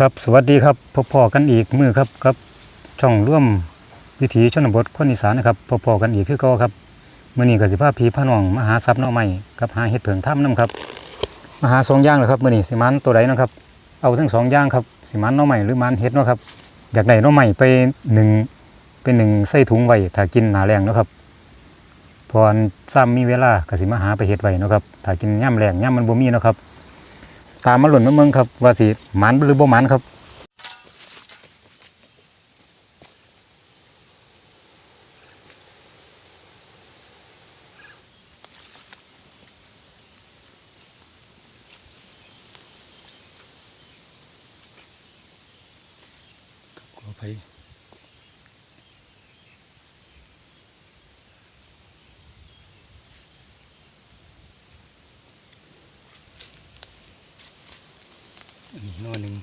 ครับสวัสดีครับพบพอกันอีกมือครับกับช่องร่วมวิถีชนบทคนอีสานนะครับพบพอกันอีกคือก็ครับมื่อนี้ก็สิพาพีพาน้องมหาทรัพย์น้อใหม่กับหาเห็ดเผิงถ้ำน้ำครับมหาสองย่างเลยครับมื่อนี้สิมันตัวใดนะครับ เอาทั้งสองย่างครับสิมันน้อใหม่หรือมันเห็ดนะครับอยากได้หน้อใหม่ไปหนึ่งเป็นหนึ่งใส่ถุงไว้ถ้ากินหนาแรงนะครับพอซ้ำมีเวลาก็สิมาหาไปเห็ดไว้นะครับถ้ากินย่ำแรงย่ำมันบ่มีนะครับ ตามมาหล่นมาเมืองครับว่าสิหมันหรือบ่หมันครับขออภัย นนี้นอหนึ่ง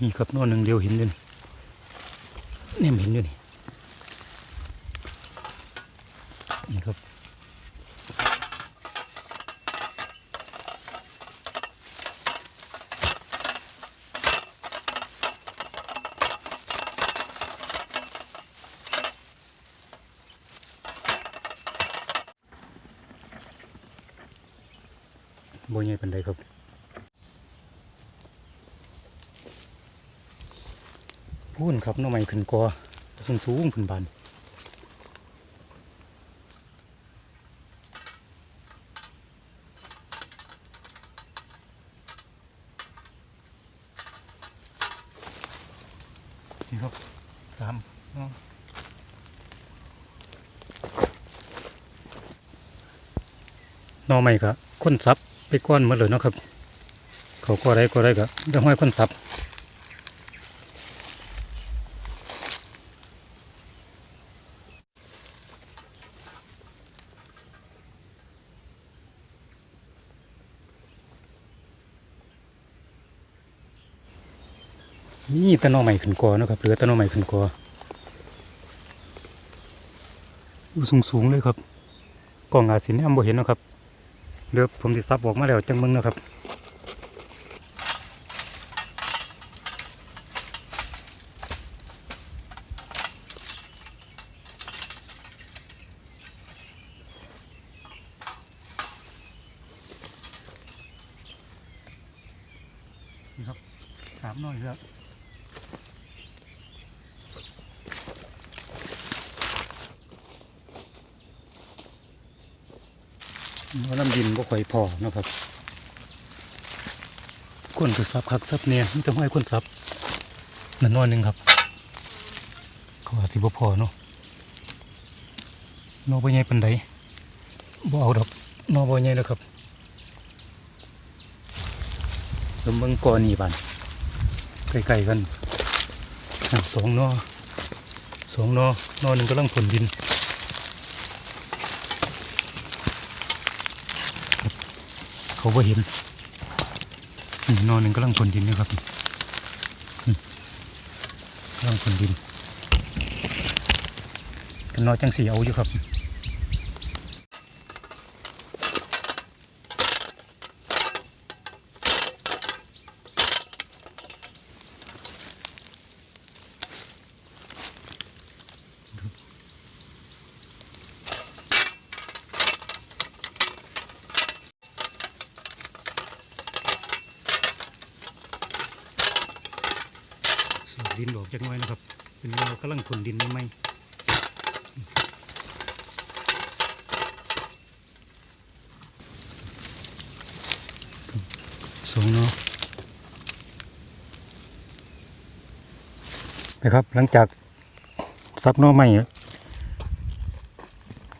นี่ครับนอหนึ่งเดียวเห็นเลยนี่เนี่ยเห็นอยู่นี่นี่ครับ บ่ใหญ่ปานใดครับพูนครับน้องใหม่ขึ้นกอสูงสูงขึ้นบานนี่ครับสามน้องใหม่ก็ค้นซับ ไปก้อนหมาเลยนะครับ เขาก็ได้ก็ได้ก็ได้ห้อยคนซับนี่ตะนอใหม่ขึ้นกอนะครับเหลือตะนอใหม่ขึ้นกออูสูงสูงๆเลยครับกล่องอาสินแอมบ่เห็นนะครับ เดี๋ยวผมสิซับออกมาแล้วจังมึงนะครับนี่ครับสามหน่อยครับ ว่าน้ำดินบ่ ค่อยพอนะครับคนคือซับคักซับเนี่ยมันจะห้อยคนซับนั่นนอนหนึ่งครับเขาอาจสิบ่พอเนาะนอบ่ใหญ่ปานใดบ่เอาดอกนอบ่ใหญ่แล้วครับลมเบิ่งกอนี่บานใกล้ๆกันสองนอสองนอนอหนึ่งกำลังผลดิน เขาบ่เห็นนี่นอนหนึ่งกำลังผลดินนะครับนี่กำลังผลดินกันนอนจังสีเอาอยู่ครับ ดินออกจากน้อยนะครับ เป็นนอกำลังผลดินใหม่สองเนาะนะครับ หลังจากซับน้อใหม่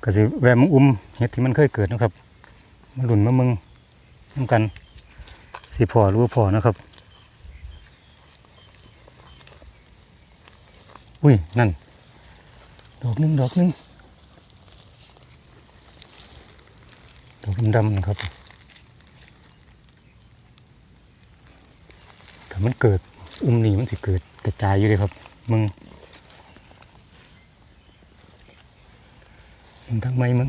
ก็สิแวมอุ้มเห็ดที่มันเคยเกิดนะครับ มาหลุนมามึงน้ำกันสิพอรู้พอนะครับ อุ้ย นั่น ดอกหนึ่งดอกหนึ่งดอกดำๆนะครับถ้ามันเกิดอุ้มนี่มันสิเกิดกระจายอยู่เลยครับ มึง มึงทั้งไมมึง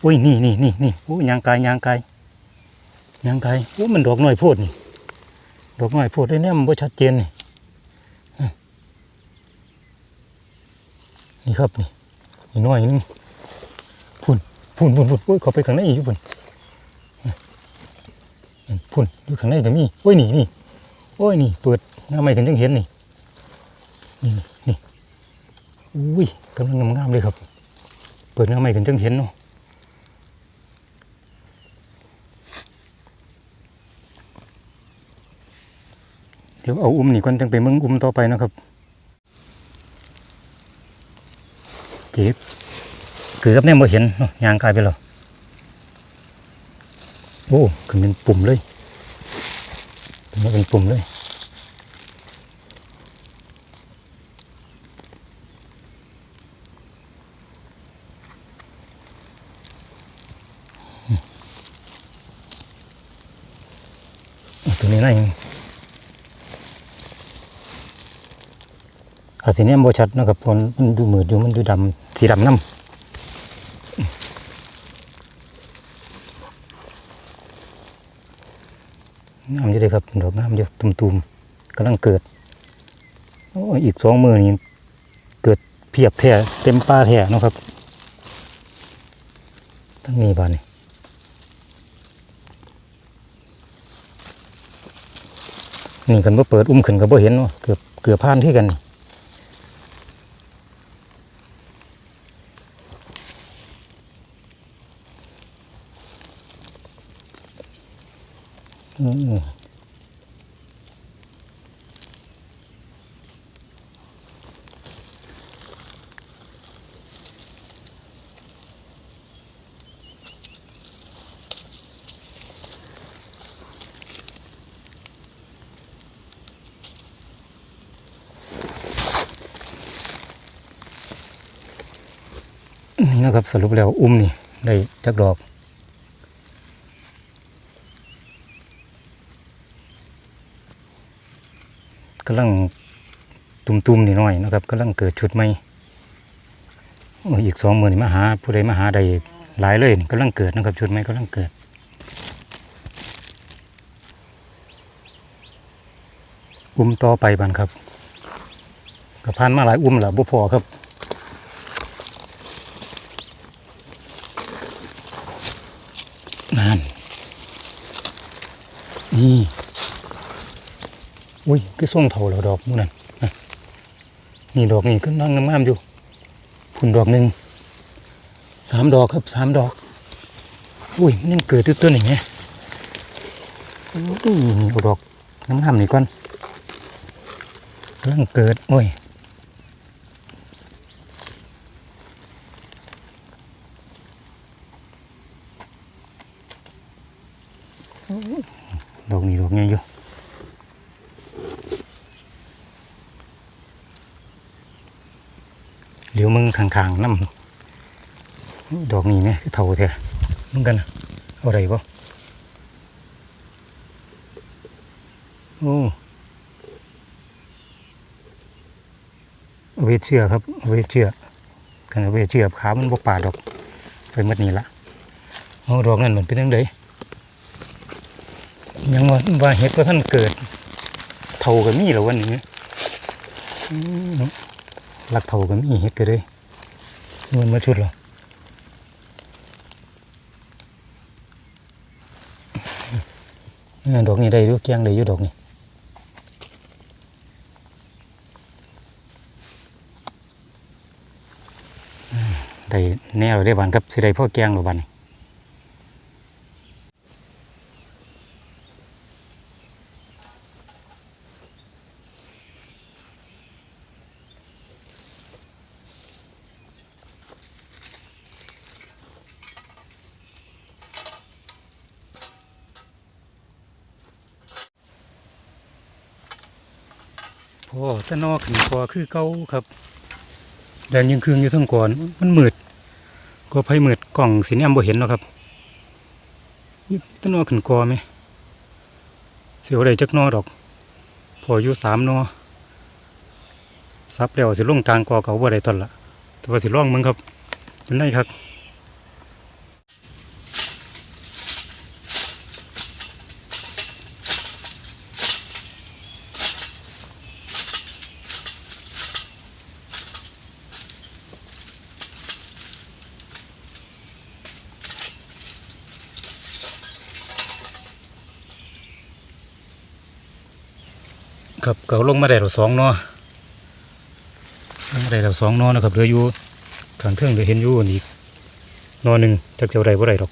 โอ้ย นี่นี่นี่นี่โอ้ยยางกายยางกาย ยางกายโอ้มันดอกน้อยโพดนี่ ดอกน้อยโพดได้เนี่ยมันบ่ชัดเจนนี่นี่ครับนี่นี่น้อยนึงพุ่นพุ่นพุ่นพุ่นโอ้ยเขาไปข้างในอีกพุ่นอืมอืมพุ่นอยู่ข้างในก็มีโอ้ยนี่นี่โอ้ยนี่เปิดหน้าไม่กันจังเห็นนี่นี่นี่อุ้ยกำลังงามๆเลยครับ เปิดหน้าไม่กันจังเห็นเนาะ ดี๋ยวเอาอุ้มนี่ก่อนจังไปมึงอุ้มต่อไปนะครับ เจ็บเกือบเนี่ยบ่เห็นยางกายไปแล้วโอ้ขึ้นเป็นปุ่มเลยขึ้นเป็นปุ่มเลยตัวนี้น่า ยังอาสีเนี้บ่ชัดนะครับเพราะมันดูมืดอยู่มันดูดำสีดำน้ำงามอยู่เลยครับดอกงามอยู่ตุ่มๆกำลังเกิดโอ้อีกสองมือนี่เกิดเพียบแท้เต็มป่าแท้นะครับทั้งนี้บานนี่นี่กันว่าเปิดอุ้มขึ้นก็บ่เห็นเนาะเกือบเกือบผ่านที่กัน นี่นะครับสรุปแล้วอุ้มนี่ได้จักดอก กำลังตุ่มๆนิดหน่อยนะครับกำลังเกิดชุดใหม่อีกสองหมื่นมาหาผู้ใดมาหาได้หลายเลยนี่กำลังเกิดนะครับชุดใหม่กำลังเกิดอุ้มต่อไปบันครับกระพานมาหลายอุ้มแล้วบ่พอครับนั่นนี่ อุ้ยก็ส่งเท่าแล้วดอกมูนั่นนี่ดอกนี่ก็นั่งงามๆอยู่พุ่นดอกหนึ่งสามดอกครับสามดอก อุ้ยมันยังเกิดตัวตัวหนึ่งไงอุ้ยนี่เอาดอกงามๆนี่ก่อนกำลังเกิดโอ้ยดอกนี่ดอกไงอยู่ เหลียวมึง ข้างๆน้ำดอกนี้ไหมคือเท่าแท้มึงกันนะเอาไรบ่โอ้เอาไปเชื่อครับเอาไปเชื่อกันเอาไปเชื่อขามันบกป่าดอกไปหมดนี่ละเอาดอกนั่นเหมือนเป็นยังไงยังว่าว่าเห็ดก็ท่านเกิดเท่ากับมีเหรอวันนี้อืมลักเท่ากันมีเฮ็ดก็เลย มันมาชุดเหรอเออดอกนี้ได้อยู่เกียงได้อยู่ดอกนี้ได้แน่เราได้บานครับสิได้พ่อแกงหรือบันนี่ พ่อตะนอขึ้นคอคือเก่าครับแดงยังคืองอยู่ทั้งก่อน มันมืดก็ไผมืดกล่องสีแนมบ่เห็นเนาะครับนี่ตะนอขึ้นคอไหมเสียวได้จักนอดอก พออยู่สามนอซับแล้วสิลงกลางกอเก่าบ่ได้ตอนละแต่ว่าสิล่องมึงครับจนได้ครับ ครับเก่าลงมาได้เราสองเนาะลงมาได้เราสองเนาะนะครับเหลืออยู่ข้างเทิงเหลือเห็นอยู่อันอีกนอหนึ่งจากเจ้าใดบ่ได้หรอก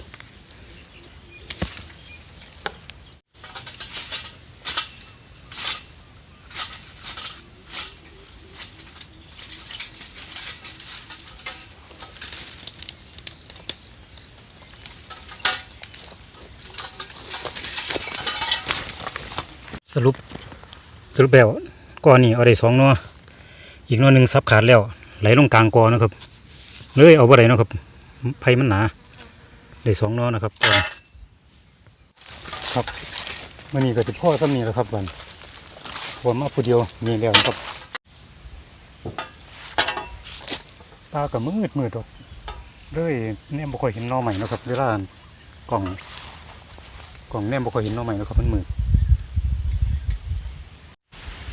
สรุป รุปแล้วก้อนนี้เอาได้สองหนออีกหนอหนึ่งซับขาดแล้ว ไหลลงกลางกอนะครับเลยเอาบ่ได้นะครับไผ่มันหนาได้สองหนอนะครับก้อนครับมื่อนี้ก็จะพ่อซ้ำนี้แล้วครับวันผมมาผู้เดียวนี่แล้วนะครับตากับมืดมืดดอกเลยเนี่ยบ่ค่อยเห็นนอใหม่นะครับเวลากล่องกล่องเนี่ยบ่ค่อยเห็นนอใหม่นะครับมันมืด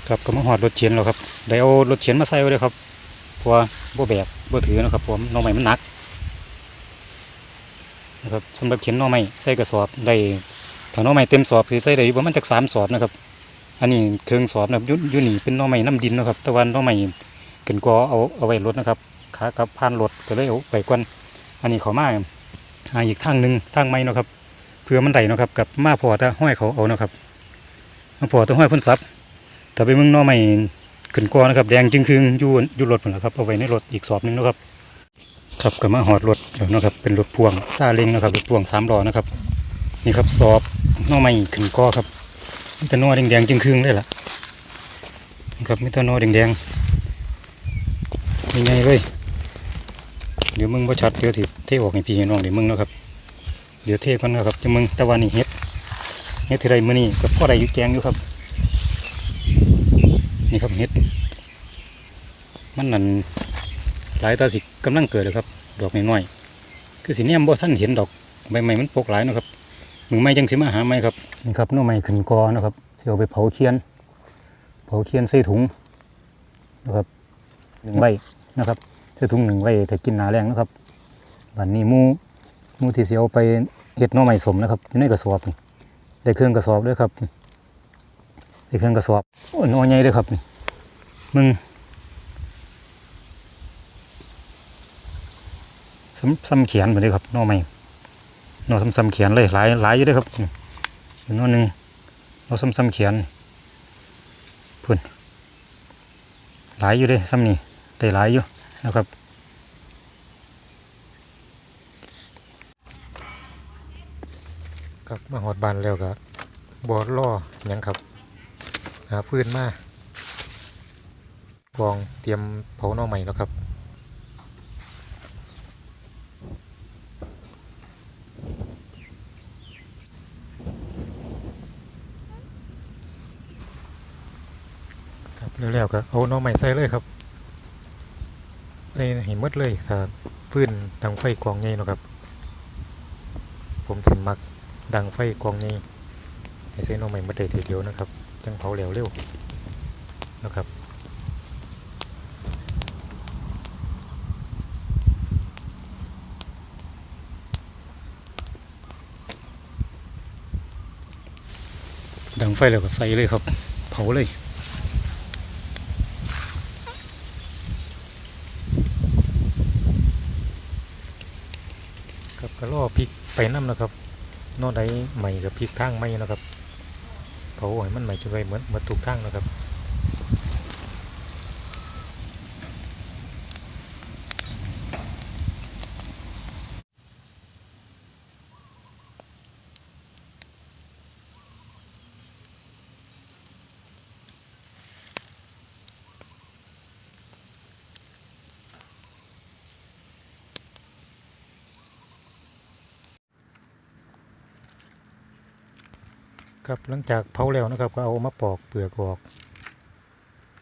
ครับก็มาหอดรถเฉียนแล้วครับได้เอารถเฉียนมาใส่ไว้เลยครับเพราะว่าบ่แบกบ่ถือนะครับผมน้องใหม่มันหนักนะครับสำหรับเขียนน้องใหม่ใส่กระสอบได้ถ้าน้องใหม่เต็มสอบคือใส่ได้อยู่ประมาณจากสามสอบนะครับ อันนี้เครื่องสอบนะยุ่ยุ่นี่เป็นน้องใหม่น้ำดินนะครับต่วันน้องใหม่เกินกอเอาเอาไว้รถนะครับขากับผ่านรถก็เลยเอาไปก่อนอันนี้เขามาหาอีกทางหนึ่งทางใหม่นะครับเพื่อมันได้เนะครับกับมาพอต่ห้อยเขาเอานะครับมาพอต่ห้อยพ่นซับ ถ้าไปเมืองนอใหม่ขึ้นกอนะครับแดงจึงคืงอยู่อยู่รถหมดแล้วครับเอาไว้ในรถอีกสอบหนึงนะครับครับก็มาหอดรถแล้วนะครับเป็นรถพ่วงซาเล้งนะครับรถพ่วงสามล้อนะครับนี่ครับสอบนอใหม่ขึ้นกอครับมีแต่นอแดงๆจึงคืงเลยล่ะนะครับมีแต่นอแดงๆยังไงเลยเดี๋ยวมึงบ่ชัดเดี๋ยวสิเทออกให้พี่ให้น้องเดี๋ยวมึงนะครับเดี๋ยวเทก่อนนะครับจะมึงต่ว่านี่เฮ็ดเฮ็ดที่ไรมื้อนี้ก็พอได้ยู่แกงอยู่ครับ นี่ครับเห็ดมันนั่นหลายตาสิกำลังเกิดเลยครับ ดอกน้อยๆคือสีเนี่ยบ่ท่านเห็นดอกใบไม้มันปกหลายนะครับมึงไม่จังสิมาหาไหมครับนี่ครับหน้อไม้ขึ้นกอนะครับเสียวไปเผาเคียน เผาเคียนใส่ถุงนะครับหนึ่งใบนะครับใส่ถุงหนึ่งใบแต่กินหนาแรงนะครับบัดนนี้มูมูที่เสียวไปเห็ดน้อไม้สมนะครับอยู่ในกระสอบนี่ได้เครื่องกระสอบด้วยครับ ไอ้เครื่องกระสอบโอ้ยน้อยใหญ่เลยครับนี่มึงซ้ำซ้ำเขียนไปเลยครับน้อใหม่น้อซ้ำซ้ำเขียนเลยหลายหลายอยู่เลยครับน้อหนึ่งน้อซ้ำซ้ำเขียนพุ่นหลายอยู่เลยซ้ำนี่ได้หลายอยู่นะครับครับมาหอดบานแล้วก็บอดล่อยังครับ หาพื้นมากองเตรียมเผาหน่อใหม่แล้วครับครับแล้วๆก็เอาหน่อใหม่ใส่เลยครับใส่ให้หมดเลยถ้าพื้นดังไฟกองใหญ่นะครับ ผมสิมักดังไฟกองใหญ่ให้ใส่หน่อใหม่มาได้ทีเดียวนะครับ จังเผาเร็วเร็วนะครับดังไฟแล้วก็ใส่เลยครับ เผาเลยครับก็ล่อพริกไปน้ำนะครับนอกใดใหม่กับพริกทางไม่นะครับ เผาให้มันใหม่จะไปเหมือนเหมือนถูกทางนะครับ ครับหลังจากเผาแล้วนะครับ ก็เอามาปอกเปลือกออก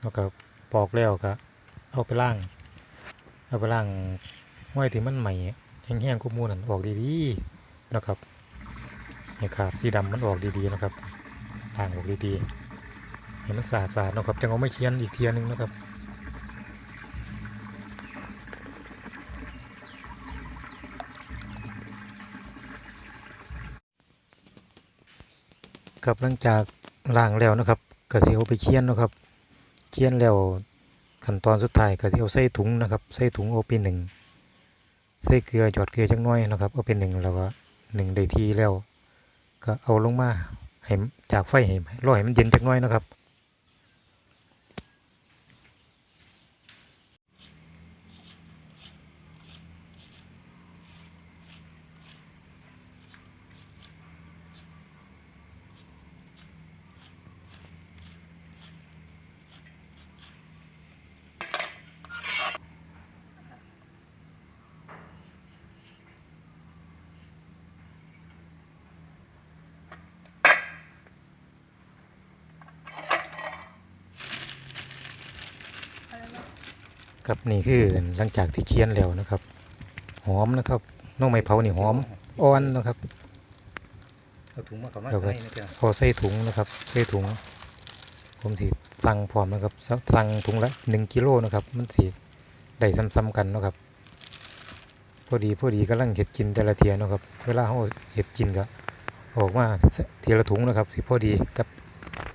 แล้วก็ปอกแล้วก็เอาไปล่าง เอาไปล่างห้อยที่มันใหม่แห้งๆกุมูนั่นออกดีๆนะครับให้ขาบสีดำมันออกดีๆนะครับล่างออกดีๆให้มันสะอาดๆนะครับจังเอาไม่เคียนอีกเทียหนึงนะครับ ครับหลังจากล้างแล้วนะครับก็สิเอาไปเคี่ยนนะครับเคี่ยนแล้วขั้นตอนสุดท้ายก็สิเอาใส่ถุงนะครับใส่ถุงโอปีหนึ่งใส่เกลือหยอดเกลือจักน้อยนะครับเอาไปหนึ่งแล้วก็หนึ่งได้ทีแล้ว ก็เอาลงมาให้จากไฟให้รอให้มันเย็นจักน้อยนะครับ ครับนี่คือหลังจากที่เคี่ยนแล้วนะครับ หอมนะครับน้องไม้เผานี่หอมอ่อนนะครับเอาถุงมาเขามาเดี๋ยวก่อนใส่นะจ๊ะเอาใส่ถุงนะครับใส่ถุง ผมสิสั่งพร้อมนะครับสสั่งถุงละหนึ่งกิโลนะครับ มันสิได้ซ้ำๆกันเนาะครับพอดีพอดีกำลังเห็ดกินแต่ละเทียเนาะครับ เวลาเขาเห็ดกินก็ออกมาทีละถุงนะครับสิพอดีกับ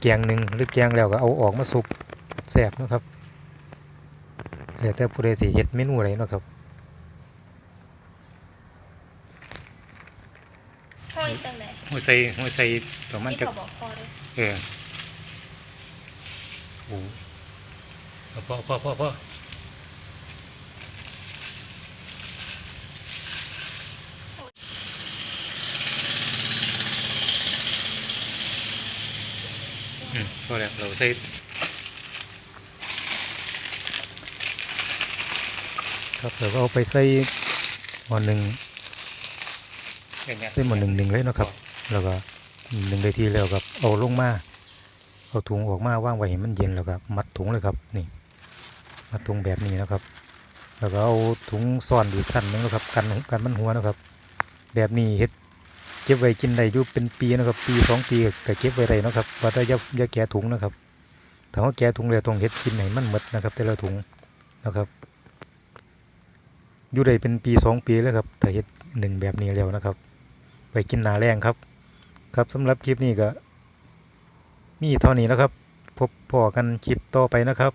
แกงหนึ่งหรือแกงแล้วก็เอาออกมาสุกแซ่บเนาะครับ เหลือแต่ผู้ใดสิเห็ดเมนูอะไรเนาะครับห้อยจังเลยหัวใส่หัวใส่ประมาณที่จะเขาบอกพอเลยเออโอ้เอาพอพอพอพออืมพอแล้วเราใส่ ครับเดี๋ยวก็เอาไปใส่หม้อหนึ่งอย่างเงี้ยใส่หม้อหนึ่งหนึ่งเลยเนาะครับ แล้วก็หนึ่งนาทีแล้วก็เอาลงมาเอาถุงออกมาว่างไว้ให้มันเย็นแล้วก็มัดถุงเลยครับนี่มัดถุงแบบนี้นะครับ แล้วก็เอาถุงซ่อนอีกสั้นหนึงนะครับ กันกันมันหัวนะครับ แบบนี้เฮ็ดเก็บไว้กินได้อยู่เป็นปีนะครับ ปีสองปีก็เก็บไว้ได้เนาะครับว่าแต่อย่าอย่าแกะถุงนะครับถ้าว่าแกะถุงแล้วต้องเฮ็ดกินให้มันหมดนะครับ แต่ละถุงนะครับ อยู่ได้เป็นปีสองปีแล้วครับถ้าเฮ็ดหนึ่งแบบนี้แล้วนะครับ ไปกินหนาแรงครับ ครับสำหรับคลิปนี้ก็ มีเท่านี้นะครับ พบพอกันคลิปต่อไปนะครับ